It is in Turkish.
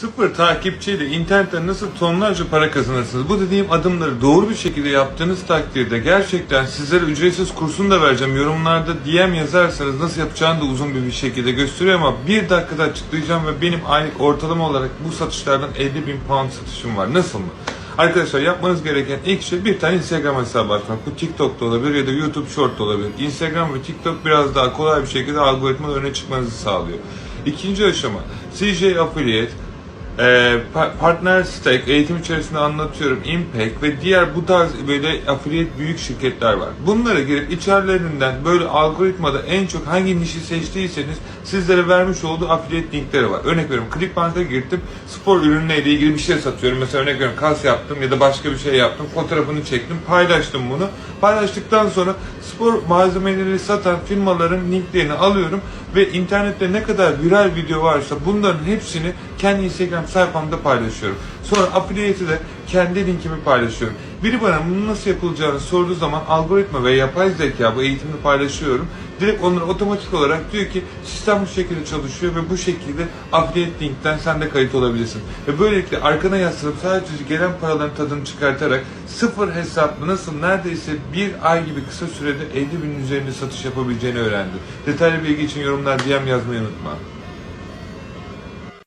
Sıfır takipçiyle internetten nasıl tonlarca para kazanırsınız? Bu dediğim adımları doğru bir şekilde yaptığınız takdirde gerçekten sizlere ücretsiz kursunu da vereceğim. Yorumlarda DM yazarsanız nasıl yapacağını da uzun bir, şekilde gösteriyor ama bir dakikada açıklayacağım ve benim aylık ortalama olarak bu satışlardan 50 bin pound satışım var. Nasıl mı? Arkadaşlar yapmanız gereken ilk şey bir tane Instagram hesabı açmak. Bu TikTok'ta olabilir ya da YouTube Short olabilir. Instagram ve TikTok biraz daha kolay bir şekilde algoritmanın öne çıkmanızı sağlıyor. İkinci aşama CJ Affiliate, e, pa- partner stack eğitim içerisinde anlatıyorum impact ve diğer bu tarz böyle affiliate büyük şirketler var. Bunlara girip içerilerinden böyle algoritmada en çok hangi nişi seçtiyseniz sizlere vermiş olduğu affiliate linkleri var. Örnek veriyorum Clickbank'a girdim spor ürünleriyle ilgili bir şey satıyorum. Mesela örnek veriyorum kas yaptım ya da başka bir şey yaptım. Fotoğrafını çektim paylaştım bunu. Paylaştıktan sonra spor malzemeleri satan firmaların linklerini alıyorum ve internette ne kadar viral video varsa bunların hepsini kendi Instagram sayfamda paylaşıyorum. Sonra affiliate'i de kendi linkimi paylaşıyorum. Biri bana bunun nasıl yapılacağını sorduğu zaman algoritma ve yapay zeka bu eğitimi paylaşıyorum. Direkt onlara otomatik olarak diyor ki sistem bu şekilde çalışıyor ve bu şekilde affiliate linkten sen de kayıt olabilirsin. Ve böylelikle arkana yaslanıp sadece gelen paraların tadını çıkartarak sıfır hesapla nasıl neredeyse bir ay gibi kısa sürede 50 bin üzerinde satış yapabileceğini öğrendi. Detaylı bilgi için yorumlar DM yazmayı unutma.